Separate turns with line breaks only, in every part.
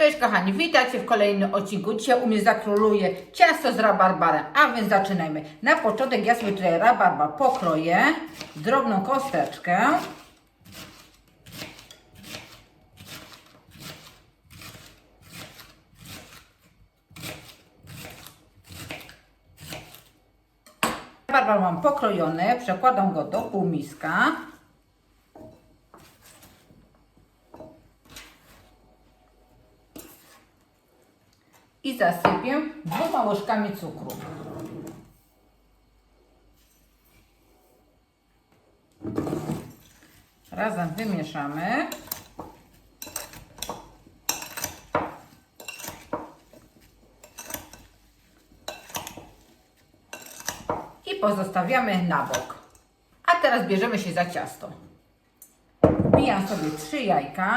Cześć kochani, witajcie w kolejnym odcinku. Dzisiaj u mnie zakróluje ciasto z rabarbarem, a więc zaczynajmy. Na początek ja sobie tutaj rabarbar pokroję drobną kosteczkę. Rabarbar mam pokrojony, przekładam go do półmiska. I zasypię dwoma łyżkami cukru. Razem wymieszamy. I pozostawiamy na bok. A teraz bierzemy się za ciasto. Wbijam sobie trzy jajka.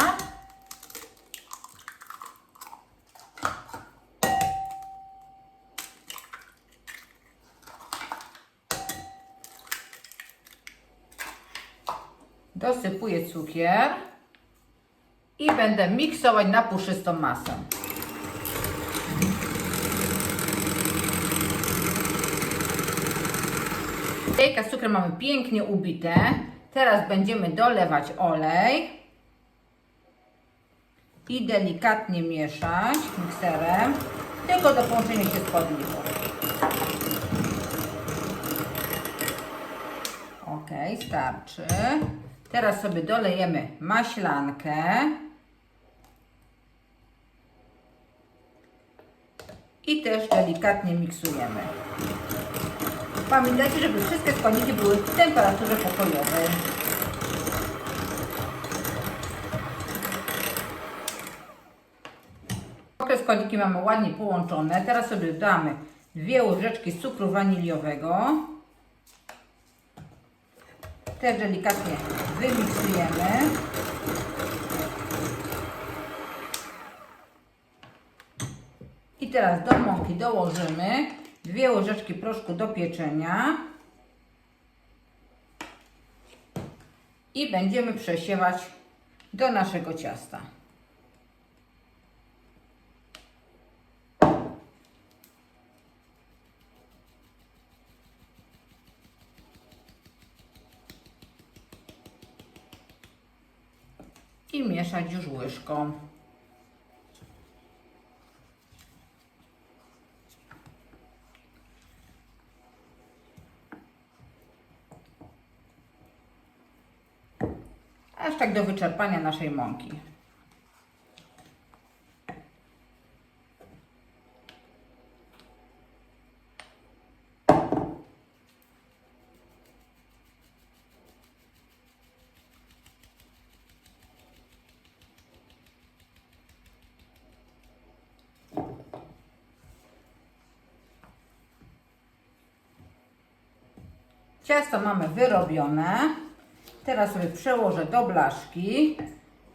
Dosypuję cukier i będę miksować na puszystą masę. Jajka z cukrem mamy pięknie ubite. Teraz będziemy dolewać olej i delikatnie mieszać mikserem, tylko do połączenia się składników. Ok, starczy. Teraz sobie dolejemy maślankę. I też delikatnie miksujemy. Pamiętajcie, żeby wszystkie składniki były w temperaturze pokojowej. Ok, składniki mamy ładnie połączone. Teraz sobie dodamy dwie łyżeczki cukru waniliowego. Też delikatnie wymiksujemy. I teraz do mąki dołożymy dwie łyżeczki proszku do pieczenia. I będziemy przesiewać do naszego ciasta. I mieszać już łyżką. Aż tak do wyczerpania naszej mąki. Ciasto mamy wyrobione. Teraz sobie przełożę do blaszki.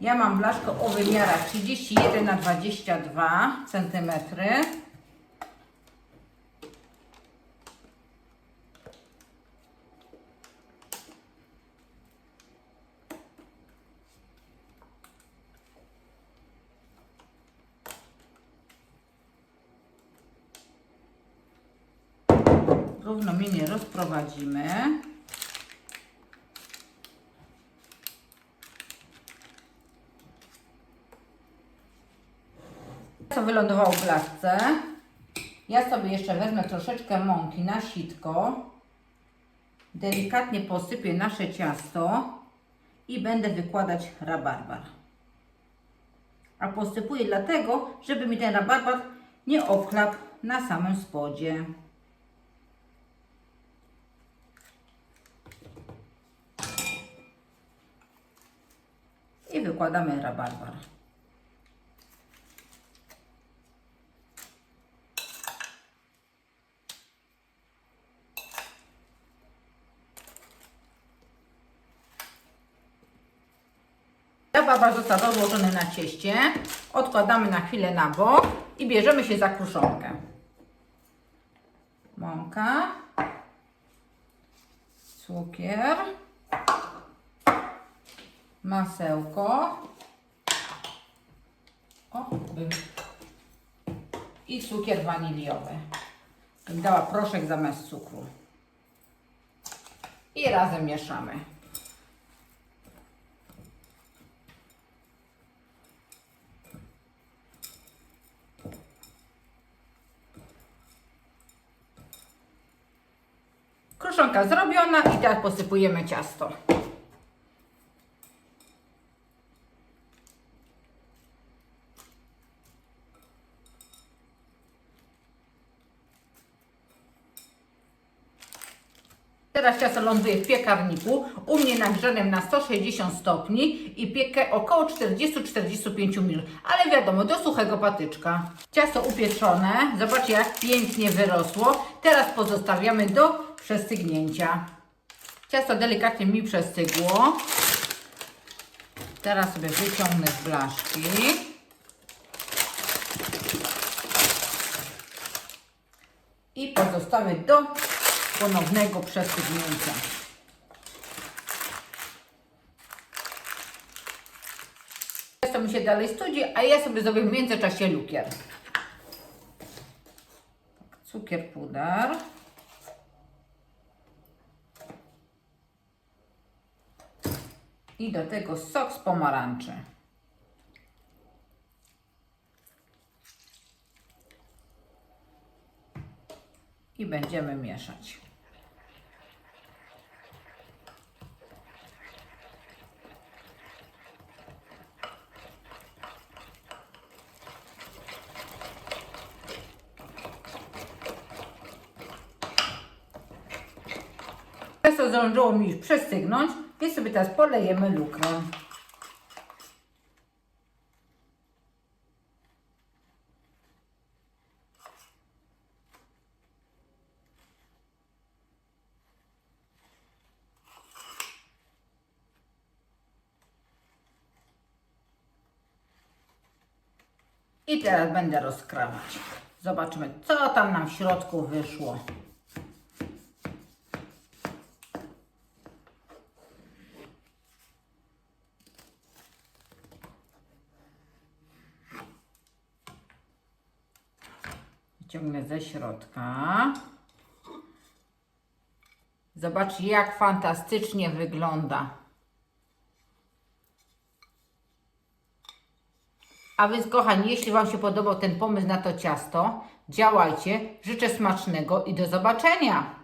Ja mam blaszkę o wymiarach 31 na 22 cm. Równomiernie rozprowadzimy. Co wylądowało w blaszce. Ja sobie jeszcze wezmę troszeczkę mąki na sitko. Delikatnie posypię nasze ciasto i będę wykładać rabarbar. A posypuję dlatego, żeby mi ten rabarbar nie oklapł na samym spodzie. I wykładamy rabarbar. Rabarbar został rozłożony na cieście. Odkładamy na chwilę na bok i bierzemy się za kruszonkę. Mąka, cukier, masełko O, był. I cukier waniliowy. Bym Dała proszek zamiast cukru. I razem mieszamy. Kruszonka zrobiona i teraz posypujemy ciasto. Teraz ciasto ląduje w piekarniku, u mnie nagrzanym na 160 stopni i piekę około 40-45 minut, ale wiadomo, do suchego patyczka. Ciasto upieczone, zobaczcie jak pięknie wyrosło. Teraz pozostawiamy do przestygnięcia. Ciasto delikatnie mi przestygło. Teraz sobie wyciągnę z blaszki. I pozostawię do ponownego przestygnięcia. Ciasto mi się dalej studzi, a ja sobie zrobię w międzyczasie lukier. Tak, Cukier puder. I do tego sok z pomarańczy. I będziemy mieszać. Ciasto zdążyło mi już przestygnąć, więc sobie teraz polejemy lukrą. I teraz będę rozkrawać. Zobaczymy, co tam nam w środku wyszło. Wyciągnę ze środka. Zobaczcie, jak fantastycznie wygląda. A więc, kochani, jeśli Wam się podobał ten pomysł na to ciasto, działajcie. Życzę smacznego i do zobaczenia.